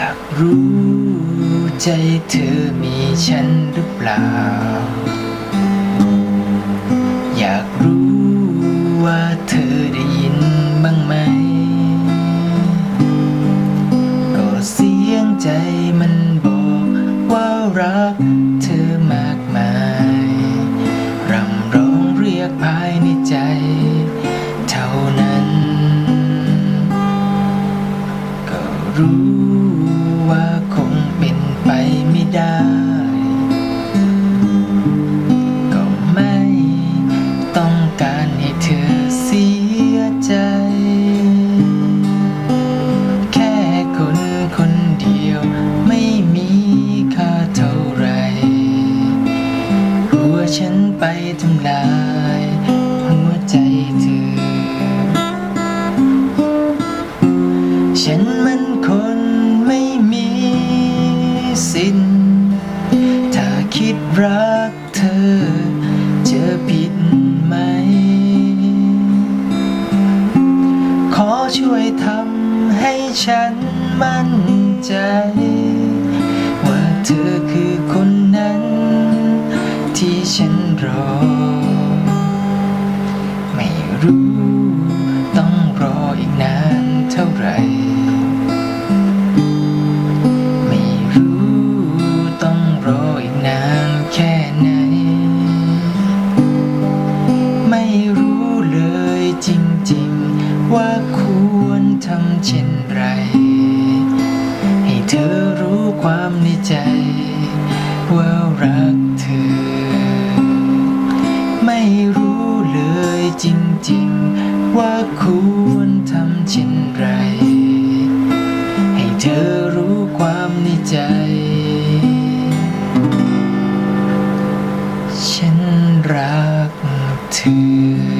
อยากรู้ใจเธอมีฉันหรือเปล่า อยากรู้ว่าเธอได้ยินบ้างไหม ก็เสียงใจมันบอกว่ารักเธอมากมายรำร้องเรียกภายในใจเท่านั้น ก็รู้ ได้ ก็ไม่ต้องการให้เธอเสียใจ แค่คนคนเดียวไม่มีค่าเท่าไหรหัวฉันไปทำลาย หัวใจเธอ ฉัน รักเธอจะผิดไหม ขอช่วยทำให้ฉันมั่นใจ ว่าเธอคือคนนั้น ที่ฉันรอ ไม่รู้ต้องรออีกนานเท่าไหร่ รู้เลยจริงๆ ว่าควรทำเช่นไร ให้เธอรู้ความในใจ ว่ารักเธอ ไม่รู้เลยจริงๆ ว่าควรทำเช่นไร ให้เธอรู้ความในใจ Música